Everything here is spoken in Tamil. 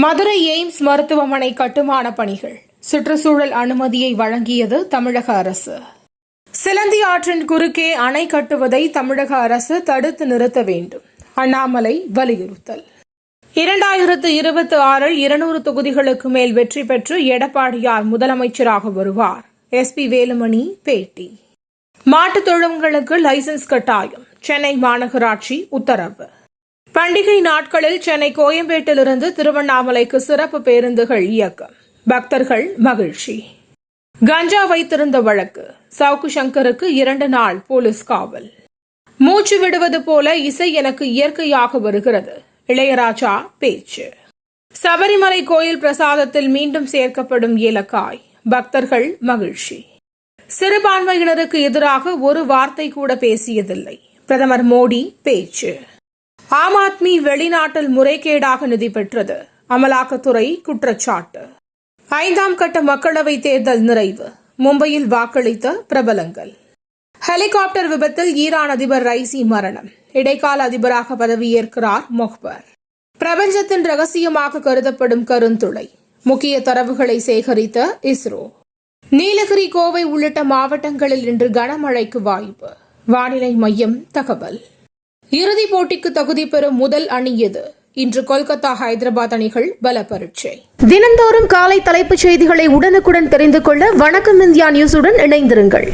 மதுரை எய்ம்ஸ் மருத்துவமனை கட்டுமான பணிகள். சுற்றுச்சூழல் அனுமதியை வழங்கியது தமிழக அரசு. சிலந்தி ஆற்றின் குறுக்கே அணை கட்டுவதை தமிழக அரசு தடுத்து நிறுத்த வேண்டும். அண்ணாமலை வலியுறுத்தல். இரண்டாயிரத்து இருபத்தி ஆறில் இருநூறு தொகுதிகளுக்கு மேல் வெற்றி பெற்று எடப்பாடியார் முதலமைச்சராக வருவார். எஸ்பி வேலுமணி பேட்டி. மாட்டுத் தொழுவங்களுக்கு லைசன்ஸ் கட்டாயம். சென்னை மாநகராட்சி உத்தரவு. பண்டிகை நாட்களில் சென்னை கோயம்பேட்டிலிருந்து திருவண்ணாமலைக்கு சிறப்பு பேருந்துகள் இயக்கம். பக்தர்கள் மகிழ்ச்சி. கஞ்சா வைத்திருந்த வழக்கு. சவுக்கு சங்கருக்கு இரண்டு நாள் போலீஸ் காவல். மூச்சு விடுவது போல இசை எனக்கு இயற்கையாக வருகிறது. இளையராஜா பேச்சு. சபரிமலை கோயில் பிரசாதத்தில் மீண்டும் சேர்க்கப்படும் ஏலக்காய். பக்தர்கள் மகிழ்ச்சி. சிறுபான்மையினருக்கு எதிராக ஒரு வார்த்தை கூட பேசியதில்லை. பிரதமர் மோடி பேச்சு. ஆம் ஆத்மி வெளிநாட்டில் முறைகேடாக நிதி பெற்றது. அமலாக்கத்துறை குற்றச்சாட்டு. ஐந்தாம் கட்ட மக்களவை தேர்தல் நிறைவு. மும்பையில் வாக்களித்த பிரபலங்கள். ஹெலிகாப்டர் விபத்தில் ஈரான் அதிபர் ரைசி மரணம். இடைக்கால அதிபராக பதவியேற்கிறார் மொஹ்பர். பிரபஞ்சத்தின் ரகசியமாக கருதப்படும் கருந்துளை. முக்கிய தரவுகளை சேகரித்த இஸ்ரோ. நீலகிரி கோவை உள்ளிட்ட மாவட்டங்களில் இன்று கனமழைக்கு வாய்ப்பு. வானிலை மையம் தகவல். இறுதிப் போட்டிக்கு தகுதி பெறும் முதல் அணி எது? இன்று கொல்கத்தா ஹைதராபாத் அணிகள் பல பரீட்சை. தினந்தோறும் காலை தலைப்புச் செய்திகளை உடனுக்குடன் தெரிந்து கொள்ள வணக்கம் இந்தியா நியூஸுடன் இணைந்திருங்கள்.